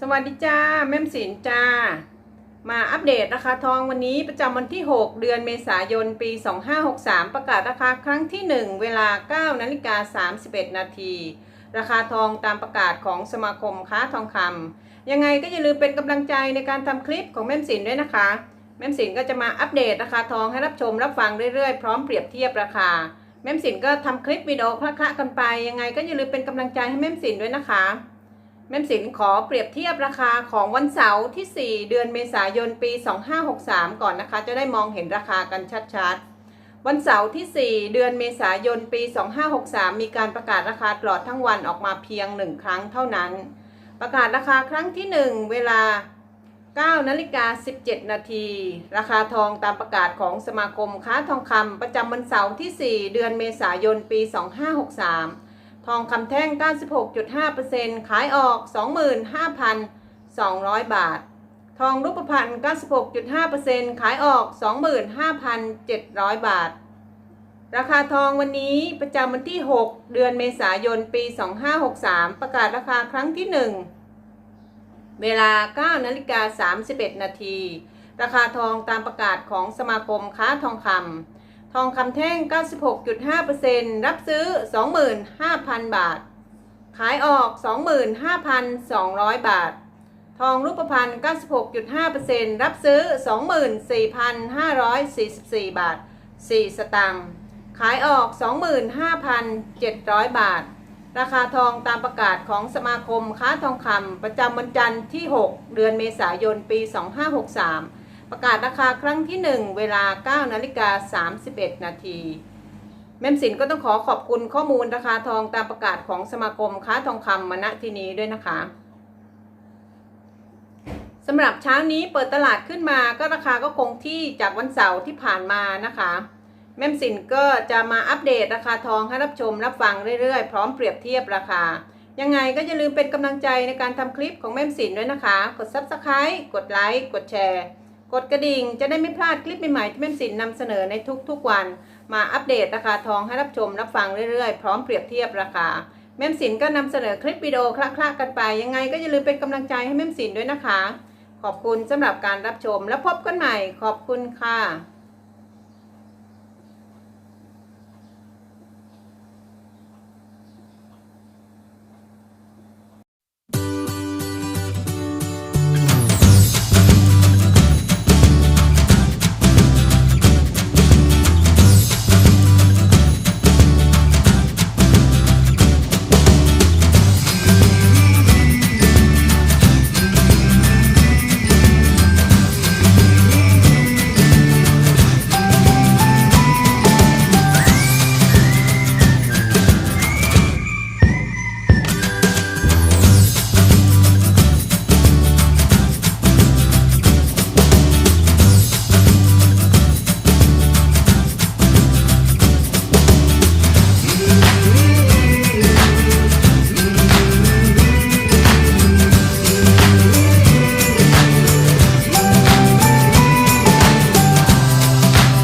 สวัสดีจ้าแม่มสินจ้า มาอัปเดตราคาทองวันนี้ประจำวันที่ 6 เดือนเมษายนปี 2563 ประกาศราคาครั้งที่ 1 เวลา9นาฬิกา31 นาทีราคาทองตามประกาศของสมาคมค้าทองคำยังไงก็อย่าลืมเป็นกำลังใจในการทำคลิปของแม่มสินด้วยนะคะ แม่มสินก็จะมาอัปเดตราคาทองให้รับชมรับฟังเรื่อยๆ พร้อมเปรียบเทียบราคา แม่มสินก็ทำคลิปวิดีโอคละๆกันไป ยังไงก็อย่าลืมเป็นกำลังใจให้แม่มสินด้วยนะคะ แม่มสินขอเปรียบเทียบราคาของวันเสาร์ที่ 4 เดือนเมษายนปี 2563 ก่อนนะคะ จะได้มองเห็นราคากันชัดๆ วันเสาร์ที่ 4 เดือนเมษายนปี 2563 มีการประกาศราคาตลอดทั้งวันออกมาเพียง 1 ครั้งเท่านั้น ประกาศราคาครั้งที่ 1 เวลา9นาฬิกา17 นาที ราคาทองตามประกาศของสมาคมค้าทองคำประจำวันเสาร์ที่ 4 เดือนเมษายนปี 2563 ทองคำแท่ง 96.5%ขายออก 25,200 บาท ทองรูปพรรณ96.5%ขายออก 25,700 บาท ราคาทองวันนี้ประจำวันที่ 6 เดือนเมษายน ปี 2563 ประกาศราคาครั้งที่ 1 เวลา 9นาฬิกา31 นาที ราคาทองตามประกาศของสมาคมค้าทองคำ ทองคำแท่ง 96.5%รับซื้อ 25,000 บาท ขายออก 25,200 บาท ทองรูปพรรณ96.5%รับซื้อ 24,544 บาท 4 สตางค์ขายออก 25,700 บาท ราคาทองตามประกาศของสมาคมค้าทองคำประจำวันจันทร์ที่ 6 เดือนเมษายน ปี 2563 ประกาศราคาครั้งที่ 1 เวลา 9 นาฬิกา 31 นาทีแม่มสินก็ต้องขอขอบคุณข้อมูลราคาทองตามประกาศของสมาคมค้าทองคำมาณที่นี้ด้วยนะคะสำหรับเช้านี้เปิดตลาดขึ้นมาก็ราคาก็คงที่จากวันเสาร์ที่ผ่านมานะคะ แม่มสินก็จะมาอัปเดตราคาทองให้รับชมรับฟังเรื่อยๆ พร้อมเปรียบเทียบราคา ยังไงก็อย่าลืมเป็นกำลังใจในการทำคลิปของแม่มสินด้วยนะคะ กด Subscribe กดไลค์กดแชร์ กดกระดิ่งจะได้ไม่พลาดคลิปใหม่ๆที่แม่สินนำเสนอในทุกๆวัน มาอัปเดตราคาทองให้รับชมรับฟังเรื่อยๆ พร้อมเปรียบเทียบราคา แม่สินก็นำเสนอคลิปวิดีโอคละๆกันไป ยังไงก็อย่าลืมเป็นกำลังใจให้แม่สินด้วยนะคะ ขอบคุณสำหรับการรับชมแล้วพบกันใหม่ ขอบคุณค่ะ